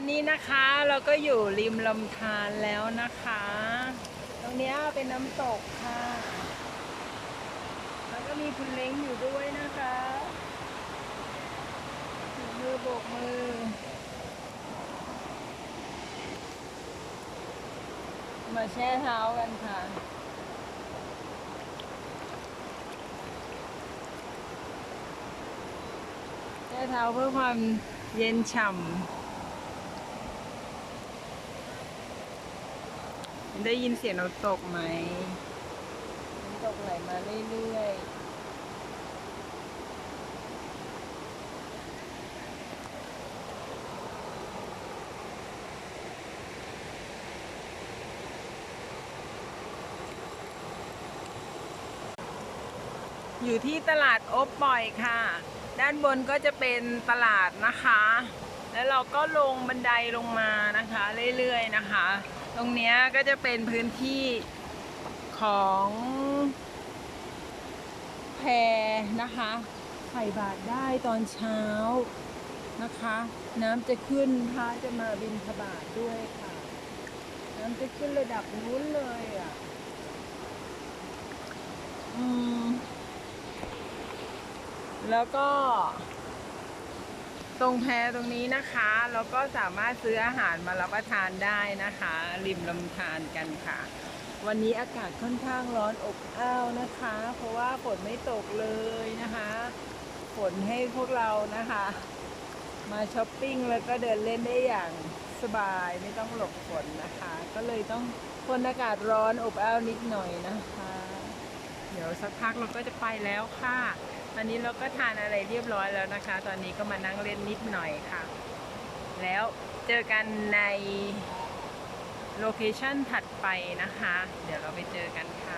อนนี้นะคะเราก็อยู่ริมลำธารแล้วนะคะ ตรงนี้เป็นน้ำตกค่ะ แล้วก็มีคุณเล้งอยู่ด้วยนะคะถือมือโบกมือ มาแช่เท้ากันค่ะแช่เท้าเพื่อความเย็นฉ่ำ ได้ยินเสียงน้ำตกไหมน้ำตกไหลมาเรื่อยๆอยู่ที่ตลาดอบบ่อยค่ะ ด้านบนก็จะเป็นตลาดนะคะ แล้วเราก็ลงบันไดลงมานะคะ เรื่อยๆนะคะ ตรงนี้ก็จะเป็นพื้นที่ของแพนะคะใส่บาตรได้ตอนเช้านะคะ น้ำจะขึ้นพระจะมาบินทบาทด้วยค่ะ น้ำจะขึ้นระดับนู้นเลยอะอืมแล้วก็ ตรงแพตรงนี้นะคะเราก็สามารถซื้ออาหารมารับประทานได้นะคะ ริมลำธารกันค่ะ วันนี้อากาศค่อนข้างร้อนอบอ้าวนะคะ เพราะว่าฝนไม่ตกเลยนะคะฝนให้พวกเรานะคะ มาช้อปปิ้งแล้วก็เดินเล่นได้อย่างสบายไม่ต้องหลบฝนนะคะ ก็เลยต้องทนอากาศร้อนอบอ้าวนิดหน่อยนะคะ เดี๋ยวสักพักเราก็จะไปแล้วค่ะ อันนี้เราก็ทานอะไรเรียบร้อยแล้วนะคะ ตอนนี้ก็มานั่งเล่นนิดหน่อยค่ะ แล้วเจอกันในโลเคชั่นถัดไปนะคะ เดี๋ยวเราไปเจอกันค่ะ